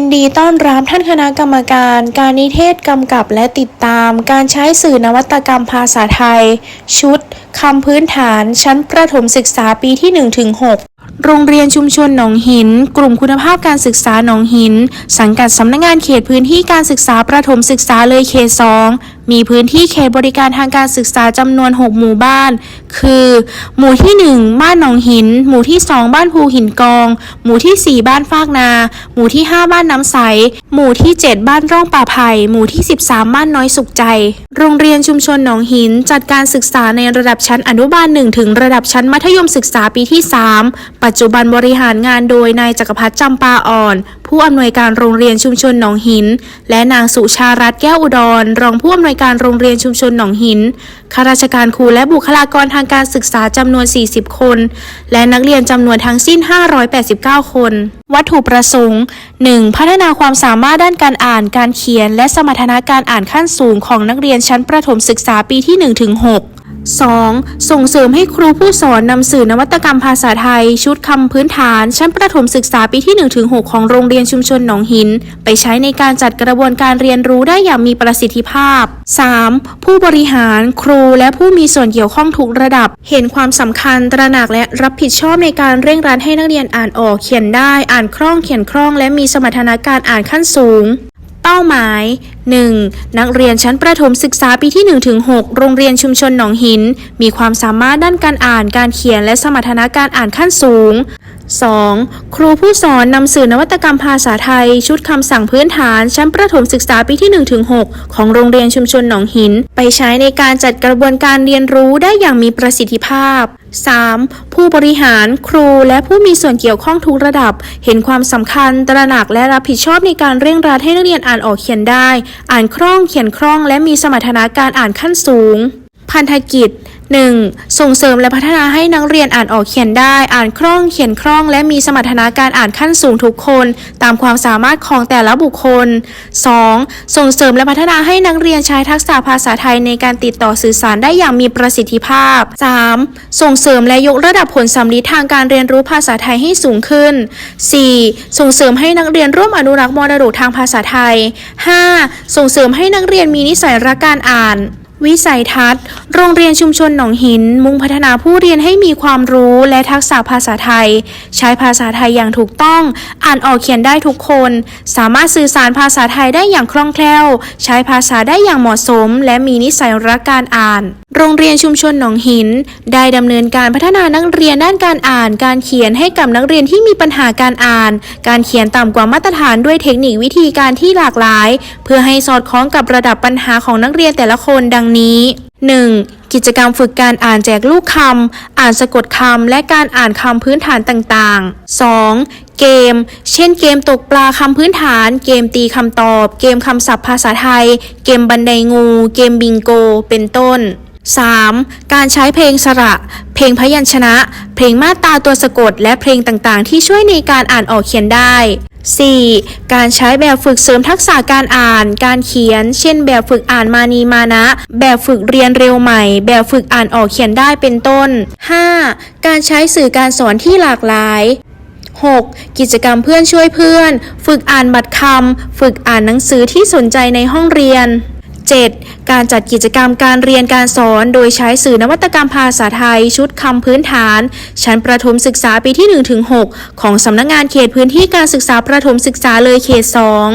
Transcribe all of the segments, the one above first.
ยินดีต้อนรับท่านคณะกรรมการ การนิเทศกำกับและติดตาม การใช้สื่อนวัตกรรมภาษาไทย ชุดคำพื้นฐาน ชั้นประถมศึกษาปีที่1ถึง6โรงเรียนชุมชนหนองหิน กลุ่มคุณภาพการศึกษาหนองหิน สังกัดสำนักงานเขตพื้นที่การศึกษาประถมศึกษาเลยเขต2 มีพื้นที่เขตบริการทางการศึกษาจำนวน 6 หมู่บ้าน คือ หมู่ที่ 1 บ้านหนองหิน หมู่ที่ 2 บ้านภูหินกอง หมู่ที่ 4 บ้านฟากนา หมู่ที่ 5 บ้านน้ำใส หมู่ที่ 7 บ้านร่องป่าไผ่หมู่ที่ 13 บ้านน้อยสุขใจ โรงเรียนชุมชนหนองหิน จัดการศึกษาในระดับชั้นอนุบาล 1 ถึงระดับชั้นมัธยมศึกษาปีที่ 3 ปัจจุบันบริหารงานโดยนายจักรพัฒน์จำปาอ่อน ผู้อำนวยการโรงเรียนชุมชนหนองหิน และนางสุชารัตน์แก้วอุดร รองผู้อำนวยการโรงเรียนชุมชนหนองหินข้าราชการครูและบุคลากรทางการศึกษาจำนวน 40 คน และนักเรียนจำนวนทั้งสิ้น 589 คน วัตถุประสงค์ 1. พัฒนาความสามารถด้านการอ่านการเขียน และสมรรถนะการอ่านขั้นสูงของนักเรียนชั้นประถมศึกษาปีที่1ถึง6 2. ส่งเสริมให้ครูผู้สอนนำสื่อนวัตกรรมภาษาไทย ชุดคำพื้นฐาน ชั้นประถมศึกษาปีที่ 1-6 ของโรงเรียนชุมชนหนองหิน ไปใช้ในการจัดกระบวนการเรียนรู้ได้อย่างมีประสิทธิภาพ 3. ผู้บริหารครูและผู้มีส่วนเกี่ยวข้องทุกระดับ เห็นความสำคัญตระหนักและรับผิดชอบในการเร่งรัดให้นักเรียนอ่านออกเขียนได้ อ่านคล่องเขียนคล่อง และมีสมรรถนะการอ่านขั้นสูง เป้าหมาย 1. นักเรียนชั้นประถมศึกษาปีที่ 1-6 โรงเรียนชุมชนหนองหิน มีความสามารถด้านการอ่านการเขียนและสมรรถนะการอ่านขั้นสูง 2. ครูผู้สอนนำสื่อนวัตกรรมภาษาไทย ชุดคำสั่งพื้นฐานชั้นประถมศึกษาปีที่ 1-6 ของโรงเรียนชุมชนหนองหิน ไปใช้ในการจัดกระบวนการเรียนรู้ได้อย่างมีประสิทธิภาพ 3. ผู้บริหารครูและผู้มีส่วนเกี่ยวข้องทุกระดับ เห็นความสำคัญ ตระหนักและรับผิดชอบในการเร่งรัดให้นักเรียนอ่านออกเขียนได้ อ่านคล่องเขียนคล่อง และมีสมรรถนะการอ่านขั้นสูง พันธกิจ 1. ส่งเสริมและพัฒนาให้นักเรียนอ่านออกเขียนได้ อ่านคล่องเขียนคล่อง และมีสมรรถนะการอ่านขั้นสูงทุกคน ตามความสามารถของแต่ละบุคคล 2. ส่งเสริมและพัฒนาให้นักเรียนใช้ทักษะภาษาไทยในการติดต่อสื่อสารได้อย่างมีประสิทธิภาพ 3. ส่งเสริมและยกระดับผลสำลิดทางการเรียนรู้ภาษาไทยให้สูงขึ้น 4. ส่งเสริมให้นักเรียนร่วมอนุรักษ์มรดกทางภาษาไทย 5. ส่งเสริมให้นักเรียนมีนิสัยรักการอ่าน วิสัยทัศน์ โรงเรียนชุมชนหนองหิน มุ่งพัฒนาผู้เรียนให้มีความรู้และทักษะภาษาไทย ใช้ภาษาไทยอย่างถูกต้อง อ่านออกเขียนได้ทุกคน สามารถสื่อสารภาษาไทยได้อย่างคล่องแคล่ว ใช้ภาษาได้อย่างเหมาะสม และมีนิสัยรักการอ่าน โรงเรียนชุมชนหนองหิน ได้ดำเนินการพัฒนานักเรียนด้านการอ่าน การเขียนให้กับนักเรียนที่มีปัญหาการอ่าน การเขียนต่ำกว่ามาตรฐานด้วยเทคนิควิธีการที่หลากหลาย เพื่อให้สอดคล้องกับระดับปัญหาของนักเรียนแต่ละคนดังนี้ 1. กิจกรรมฝึกการอ่านแจกลูกคำ อ่านสะกดคำ และการอ่านคำพื้นฐานต่างๆ 2. เกม เช่นเกมตกปลาคำพื้นฐาน เกมตีคำตอบ เกมคำศัพท์ภาษาไทย เกมบันไดงู เกมบิงโก เป็นต้น 3. การใช้เพลงสระ เพลงพยัญชนะ เพลงมาตราตัวสะกด และเพลงต่างๆ ที่ช่วยในการอ่านออกเขียนได้ 4. การใช้แบบฝึกเสริมทักษะการอ่าน การเขียน เช่น แบบฝึกอ่านมานีมานะ แบบฝึกเรียนเร็วใหม่ แบบฝึกอ่านออกเขียนได้เป็นต้น 5. การใช้สื่อการสอนที่หลากหลาย 6. กิจกรรมเพื่อนช่วยเพื่อน ฝึกอ่านบัตรคำ ฝึกอ่านหนังสือที่สนใจในห้องเรียน 7. การจัดกิจกรรมการเรียนการสอน โดยใช้สื่อนวัตกรรมภาษาไทย ชุดคำพื้นฐาน ชั้นประถมศึกษาปีที่ 1-6 ของสำนักงงานเขตพื้นที่การศึกษาประถมศึกษาเลยเขต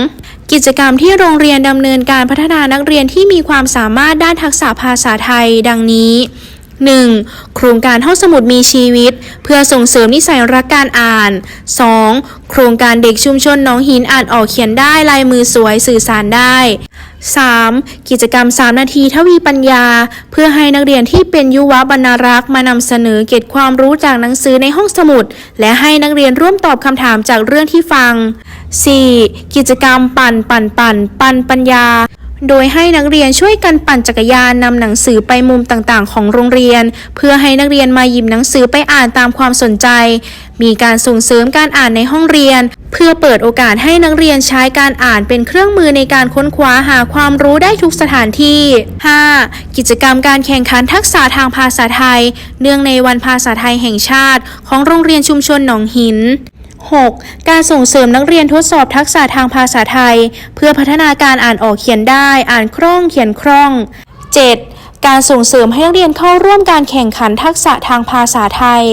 2กิจกรรมที่โรงเรียนดำเนินการพัฒนานักเรียนที่มีความสามารถด้านทักษะภาษาไทย ดังนี้ 1. โครงการห้องสมุดมีชีวิต เพื่อส่งเสริมนิสัยรักการอ่าน 2. โครงการเด็กชุมชนน้องหินอ่านออกเขียนได้ลายมือสวยสื่อสารได้ 3. กิจกรรม 3 นาทีทวีปัญญา เพื่อให้นักเรียนที่เป็นยุวบรรณารักษ์มานำเสนอเกร็ดความรู้จากหนังสือในห้องสมุด และให้นักเรียนร่วมตอบคำถามจากเรื่องที่ฟัง 4. กิจกรรมปั่นปั่นปั่น ปั่นปัญญา โดยให้นักเรียนช่วยกันปั่นจักรยานนำหนังสือไปมุมต่างๆ ของโรงเรียน เพื่อให้นักเรียนมาหยิบหนังสือไปอ่านตามความสนใจ มีการส่งเสริมการอ่านในห้องเรียน เพื่อเปิดโอกาสให้นักเรียนใช้การอ่านเป็นเครื่องมือในการค้นคว้าหาความรู้ได้ทุกสถานที่ 5. กิจกรรมการแข่งขันทักษะทางภาษาไทย เนื่องในวันภาษาไทยแห่งชาติ ของโรงเรียนชุมชนหนองหิน 6. การส่งเสริมนักเรียนทดสอบทักษะทางภาษาไทย เพื่อพัฒนาการอ่านออกเขียนได้ อ่านคล่องเขียนคล่อง 7. การส่งเสริมให้นักเรียนเข้าร่วมการแข่งขันทักษะทางภาษาไทย